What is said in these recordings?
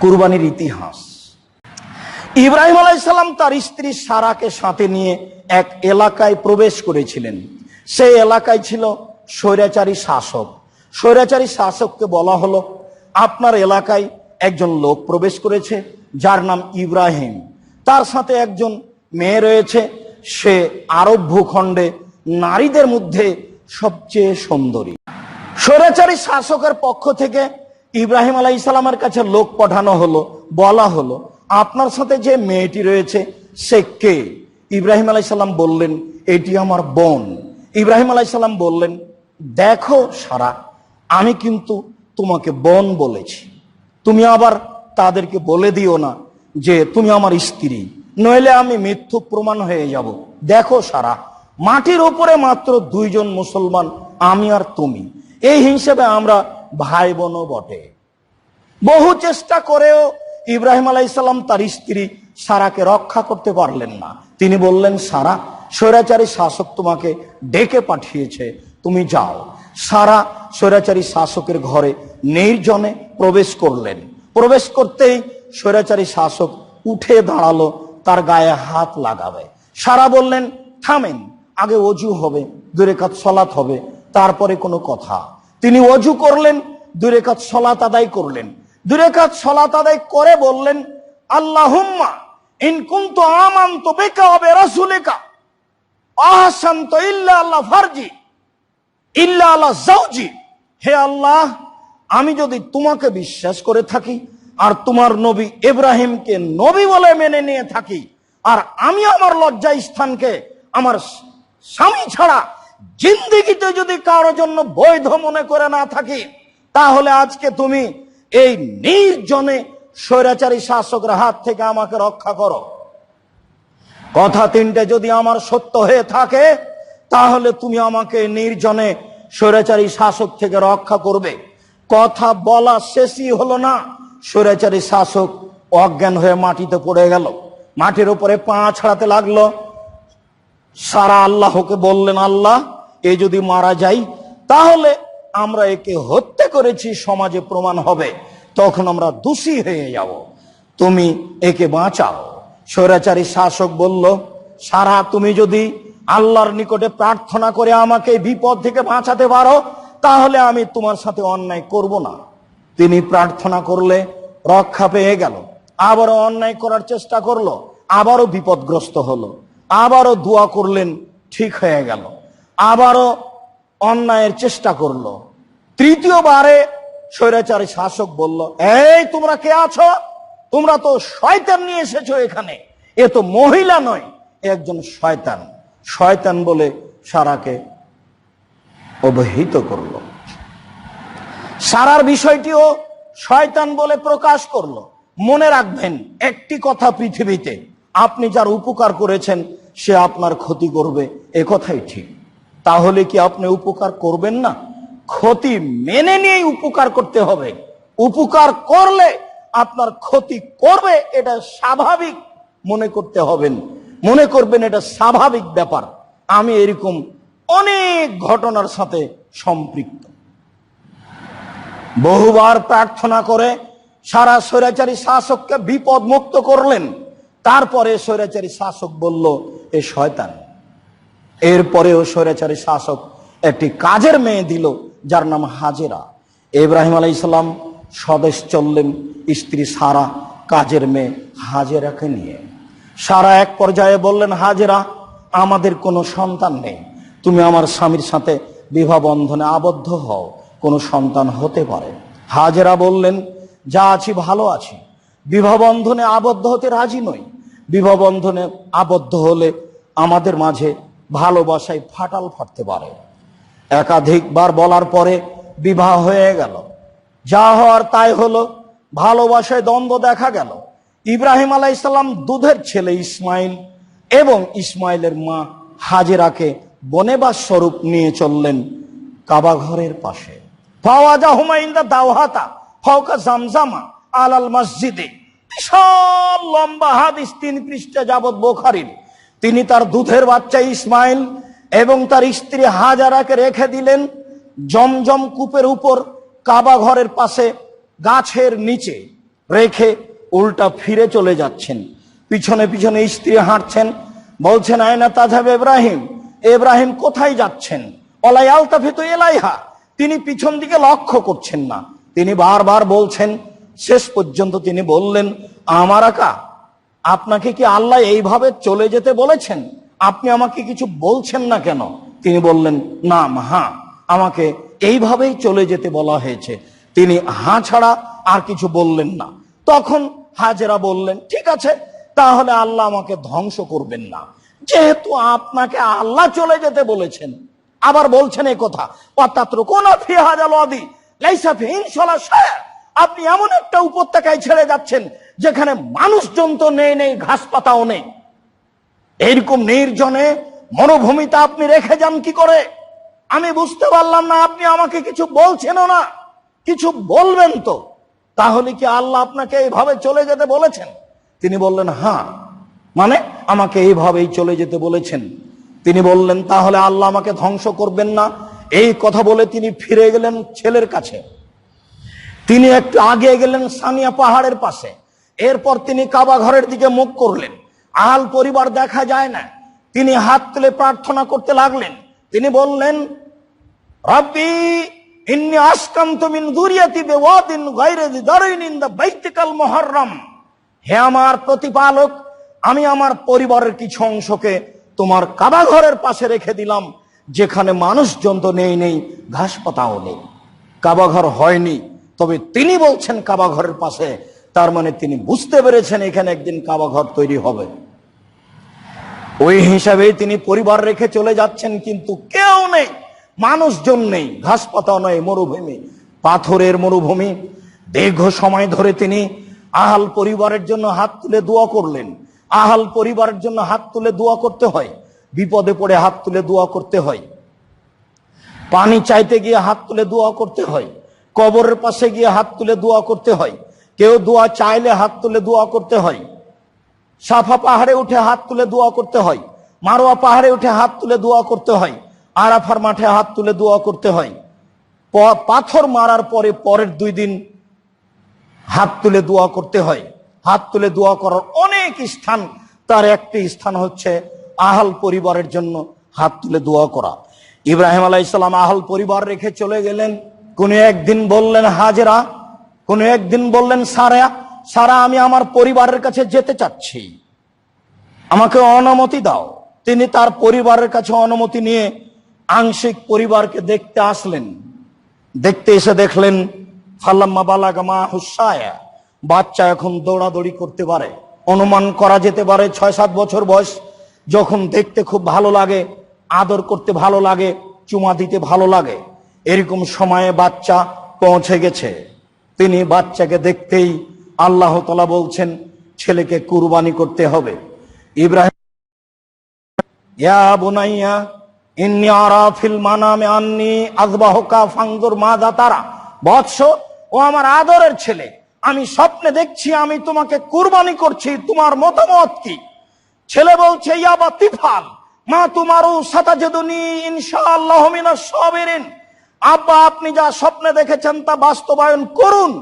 কুরবানির ইতিহাস। ইব্রাহিম আলাইসাল্লাম তার স্ত্রী সারাকে সাথে নিয়ে এক এলাকায় প্রবেশ করেছিলেন। সেই এলাকায় ছিল স্বৈরাচারী শাসক। স্বৈরাচারী শাসককে বলা হলো, আপনার এলাকায় একজন লোক প্রবেশ করেছে, যার নাম ইব্রাহিম। তার সাথে একজন মেয়ে রয়েছে। সে আরব ভূখণ্ডে নারীদের মধ্যে সবচেয়ে সুন্দরী। স্বৈরাচারী শাসকের পক্ষ থেকে ইব্রাহিম আলাই ইসলামের কাছে লোক পাঠানো হলো, বলা হলো, আপনার সাথে যে মেয়েটি রয়েছে, সে কে? ইব্রাহিম আলাই সাল্লাম বললেন, এটি আমার বোন। ইব্রাহিম আলাই সাল্লাম বললেন, দেখো সারা, আমি কিন্তু তোমাকে বোন বলেছি। তুমি আবার তাদেরকে বলে দিও না যে তুমি আমার স্ত্রী, নইলে আমি মিথ্যুক প্রমাণ হয়ে যাব। দেখো সারা, মাটির উপরে মাত্র দুইজন মুসলমান, আমি আর তুমি। এই হিসেবে আমরা ভাই বোনও বটে। বহু চেষ্টা করেও ইব্রাহিম আলাইসাল্লাম তার স্ত্রী সারাকে রক্ষা করতে পারলেন না। তিনি বললেন, সারা, স্বৈরাচারী শাসক তোমাকে ডেকে পাঠিয়েছে, তুমি যাও। সারা, স্বৈরাচারী শাসকের ঘরে নির্জনে প্রবেশ করলেন। প্রবেশ করতেই স্বৈরাচারী শাসক উঠে দাঁড়াল, তার গায়ে হাত লাগাবে। সারা বললেন, থামেন, আগে অজু হবে দূরে কাজ সলাৎ হবে, তারপরে কোনো কথা। তিনি অজু করলেন দূরে কাজ সলাত আদায় করলেন। দূরে কাজ সলাত আদায় করে বললেন, আল্লাহুম্মা ইন কুনতু আমানতু বিকা ওয়া বিরাসুলিকা, আহসানতু ইল্লা আল্লাহ ফারজি, ইল্লা আল্লাহ জাওজি হে আল্লাহ, আমি যদি তোমাকে বিশ্বাস করে থাকি আর তোমার নবী ইব্রাহিমকে নবী বলে মেনে নিয়ে থাকি, আর আমি আমার লজ্জা স্থানকে আমার স্বামী ছাড়া জিন্দিগিতে যদি কারও জন্য বৈধ মনে করে না থাকি, তাহলে আজকে তুমি এই নির্জনে স্বৈরাচারী শাসকের হাত থেকে আমাকে রক্ষা করো। কথা তিনটে যদি আমার সত্য হয়ে থাকে, তাহলে তুমি আমাকে নির্জনে স্বৈরাচারী শাসক থেকে রক্ষা করবে। কথা বলা শেষই হলো না, স্বৈরাচারী শাসক অজ্ঞান হয়ে মাটিতে পড়ে গেল। মাটির উপরে পা ছাড়াতে লাগল। সারা আল্লাহকে বললেন, আল্লাহ, এ যদি মারা যাই, তাহলে আমরা একে হত্যা করেছি, সমাজে প্রমাণ হবে। তখন আমরা দোষী হয়ে যাব। তুমি একে বাঁচাও। স্বৈরাচারী শাসক বলল, সারা, তুমি যদি আল্লাহর নিকটে প্রার্থনা করে আমাকে বিপদ থেকে বাঁচাতে পারো, তাহলে আমি তোমার সাথে অন্যায় করব না। তিনি প্রার্থনা করলে রক্ষা পেয়ে গেল। আবারও অন্যায় করার চেষ্টা করল, আবারও বিপদগ্রস্ত হলো। আবারও দোয়া করলেন, ঠিক হয়ে গেল। আবারও অন্যায়ের চেষ্টা করল। তৃতীয়বারে স্বৈরাচারী শাসক বলল, এই, তোমরা কে আছো? তোমরা তো শয়তান নিয়ে এসেছ এখানে। এ তো মহিলা নয় একজন শয়তান। শয়তান বলে সারাকে অবহিত করল। সারার বিষয়টিও শয়তান বলে প্রকাশ করল। মনে রাখবেন, একটি কথা পৃথিবীতে আপনি যার উপকার করেছেন, সে আপনার ক্ষতি করবে। এ কথাই ঠিক। তাহলে কি আপনি উপকার করবেন না? ক্ষতি মেনে নিয়েই উপকার করতে হবে। উপকার করলে আপনার ক্ষতি করবে, এটা স্বাভাবিক মনে করতে হবেন মনে করবেন এটা স্বাভাবিক ব্যাপার। আমি এরকম অনেক ঘটনার সাথে সম্পৃক্ত। বহুবার প্রার্থনা করে সারা স্বৈরাচারী শাসককে বিপদ মুক্ত করলেন। তারপরে স্বৈরাচারী শাসক বলল, এ শয়তান। এরপরেও স্বৈরাচারী শাসক একটি কাজের মেয়ে দিল, যার নাম হাজেরা। ইব্রাহিম আলাই ইসলাম স্বদেশ চললেন স্ত্রী সারা, কাজের মেয়ে হাজেরাকে নিয়ে। সারা এক পর্যায়ে বললেন, হাজেরা, আমাদের কোনো সন্তান নেই। তুমি আমার স্বামীর সাথে বিবাহ বন্ধনে আবদ্ধ হও, কোনো সন্তান হতে পারে। হাজেরা বললেন, যা আছি ভালো আছি। বিবাহ বন্ধনে আবদ্ধ হতে রাজি নই। বিবাহ বন্ধনে আবদ্ধ হলে আমাদের মাঝে ভালোবাসায় ফাটাল ফাটতে পারে। একাধিকবার বলার পরে বিবাহ হয়ে গেল। যা হওয়ার তাই হলো, ভালোবাসায় দ্বন্দ্ব দেখা গেল। ইব্রাহিম আলাইসাল্লাম দুধের ছেলে ইসমাইল এবং ইসমাইলের মা হাজেরাকে বনেবাস স্বরূপ নিয়ে চললেন কাবা ঘরের পাশে। ফাওয়াজা হুমাইন্দা দাওহাতা, ফাওকা জামজামা আলাল মসজিদে বিশাল লম্বা হাদিস তিন পৃষ্ঠা যাবৎ বোখারির। তিনি তার দুধের বাচ্চা ইসমাইল এবং তার স্ত্রী হাজারাকে রেখে দিলেন জমজম কূপের উপর, কাবা ঘরের পাশে, গাছের নিচে রেখে উল্টা ফিরে চলে যাচ্ছেন। পিছনে পিছনে স্ত্রী হাঁটছেন, বলছেন আয়না তাজাব ইব্রাহিম ইব্রাহিম কোথায় যাচ্ছেন? অলাই আলতাফিত এলাইহা তিনি পিছন দিকে লক্ষ্য করছেন না। তিনি বারবার বলছেন, শেষ পর্যন্ত তিনি বললেন আমার আকা, আপনাকে কি আল্লাহ এইভাবে চলে যেতে বলেছেন? আপনি আমাকে কিছু বলছেন না কেন? তিনি বললেন, না হা আমাকে এইভাবেই চলে যেতে বলা হয়েছে। তিনি হাঁ ছাড়া আর কিছু বললেন না। তখন হাজেরা বললেন, ঠিক আছে, তাহলে আল্লাহ আমাকে ধ্বংস করবেন না। যেহেতু আপনাকে আল্লাহ চলে যেতে বলেছেন, আবার বলছেন এই কথা অর্থাৎ কোন ফিহাজালি লাইসাফি ইনশাল্লাহ আপনি এমন একটা উপত্যকায় ছেড়ে যাচ্ছেন, যেখানে মানুষজন তো নেই নেই ঘাস পাতাও নেই। এইরকম নির্জনে মরুভূমিতে আপনি রেখে যান কি করে? আমি বুঝতে পারলাম না, আপনি আমাকে কিছু বলছেনও না। কিছু বলবেন তো। তাহলে কি আল্লাহ আপনাকে এইভাবে চলে যেতে বলেছেন? তিনি বললেন হ্যাঁ। মানে আমাকে এইভাবেই চলে যেতে বলেছেন। তিনি বললেন, তাহলে আল্লাহ আমাকে ধ্বংস করবেন না। এই কথা বলে তিনি ফিরে গেলেন ছেলের কাছে। তিনি একটু আগে গেলেন সানিয়া পাহাড়ের পাশে। এরপর তিনি কাবা ঘরের দিকে মুখ করলেন। আহাল পরিবার দেখা যায় না। তিনি হাত তুলে প্রার্থনা করতে লাগলেন। তিনি বললেন, রব্বি হে আমার প্রতিপালক, আমি আমার পরিবারের কিছু অংশকে তোমার পাশে রেখে দিলাম। যেখানে মানুষজন তো নেই নেই ঘাস পাতাও নেই কাবাঘর হয়নি। তবে তিনি বলছেন কাবাঘরের পাশে। তার মানে তিনি বুঝতে পেরেছেন এখানে একদিন কাবাঘর তৈরি হবে। ওই হিসাবেই তিনি পরিবার রেখে চলে যাচ্ছেন, কিন্তু কেউ নেই, মানুষজন নেই ঘাস পাতা নয়, মরুভূমি, পাথরের মরুভূমি। দীর্ঘ সময় ধরে তিনি আহাল পরিবারের জন্য হাত তুলে দোয়া করলেন। আহাল পরিবারের জন্য হাত তুলে দোয়া করতে হয়, বিপদে পড়ে হাত তুলে দোয়া করতে হয়। পানি চাইতে গিয়ে হাত তুলে দোয়া করতে হয়। কবরের পাশে গিয়ে হাত তুলে দোয়া করতে হয়। কেউ দোয়া চাইলে হাত তুলে দোয়া করতে হয়। সাফা পাহাড়ে উঠে হাত তুলে দোয়া করতে হয়। মারোয়া পাহাড়ে উঠে হাত তুলে দোয়া করতে হয়। আরাফার মাঠে হাত তুলে দোয়া করতে হয়। পাথর মারার পরে পরের দুই দিন হাত তুলে দোয়া করতে হয়। হাত তুলে দোয়া করার অনেক স্থান, তার একটি স্থান হচ্ছে আহাল পরিবারের জন্য হাত তুলে দোয়া করা। ইব্রাহিম আলাইসাল্লাম আহাল পরিবার রেখে চলে গেলেন। কোন একদিন বললেন, হাজেরা। কোন একদিন বললেন, সারা সারা আমি আমার পরিবারের কাছে যেতে চাচ্ছি। আমাকে অনুমতি দাও। তিনি তার পরিবারের কাছে অনুমতি নিয়ে আংশিক পরিবারকে দেখতে আসলেন। দেখতে এসে দেখলেন, ফাল্লাম্মা বালাগামা হুসায়া। বাচ্চা এখন দৌড়াদৌড়ি করতে পারে। অনুমান করা যেতে পারে ছয় সাত বছর বয়স। যখন দেখতে খুব ভালো লাগে, আদর করতে ভালো লাগে, চুমা দিতে ভালো লাগে। এরকম সময়ে বাচ্চা পৌঁছে গেছে। তিনি বাচ্চাকে দেখতেই আল্লাহ তালা বলছেন, ছেলেকে কুরবানি করতে হবে। ইব্রাহিম ইয়া বৎস, ও আমার আদরের ছেলে, আমি স্বপ্নে দেখছি, আমি তোমাকে কুরবানি করছি, তোমার মতামত কি? ছেলে বলছে ইয়াবা তিফাল মা তোমারও সাতাজেদুনি ইনশাআল্লাহ মিনাস সাবিরিন। আব্বা, আপনি যা স্বপ্নে দেখেছেন তা বাস্তবায়ন করুন।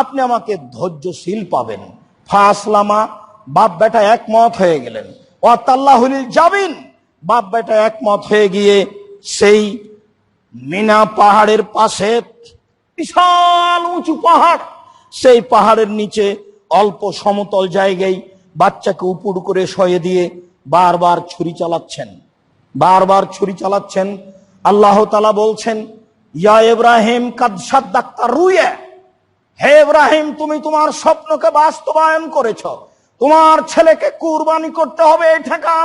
আপনি আমাকে ধৈর্যশীল পাবেন। ফাসলামা বাপ বেটা একমত হয়ে গেলেন। যাবিন বাপ বেটা একমত হয়ে গিয়ে সেই মিনা পাহাড়ের পাশে, বিশাল উঁচু পাহাড়, সেই পাহাড়ের নিচে অল্প সমতল জায়গায় বাচ্চাকে উপুর করে শয়ে দিয়ে বারবার ছুরি চালাচ্ছেন। বারবার ছুরি চালাচ্ছেন। আল্লাহ তালা বলছেন ইয়া কাদসাদ ডাক্তার রুয়ে হে তুমি তোমার স্বপ্নকে বাস্তবায়ন করেছ। তোমার ছেলেকে কুরবানি করতে হবে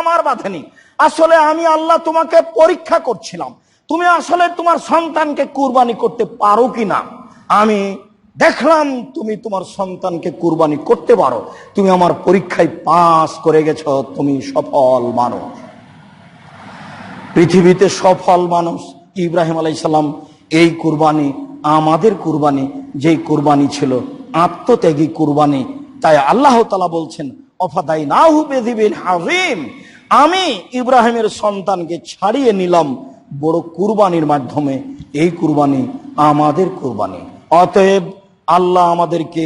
আমার বাঁধেনি। আসলে আমি আল্লাহ তোমাকে পরীক্ষা করছিলাম। তুমি আসলে তোমার সন্তানকে কুরবানি করতে পারো কি না? আমি দেখলাম তুমি তোমার সন্তানকে কুরবানি করতে পারো। তুমি আমার পরীক্ষায় পাস করে গেছ, তুমি সফল মানুষ। পৃথিবীতে সফল মানুষ ইব্রাহিম আলাইসাল্লাম এই কুরবানি আমাদের কুরবানি, যেই কুরবানি ছিল আত্মত্যাগী কুরবানি। তাই আল্লাহ তালা বলছেন অফাদাই নাহু বেদিবিন হাজিম আমি ইব্রাহিমের সন্তানকে ছাড়িয়ে নিলাম বড় কুরবানির মাধ্যমে। এই কুরবানি আমাদের কুরবানি। অতএব আল্লাহ আমাদেরকে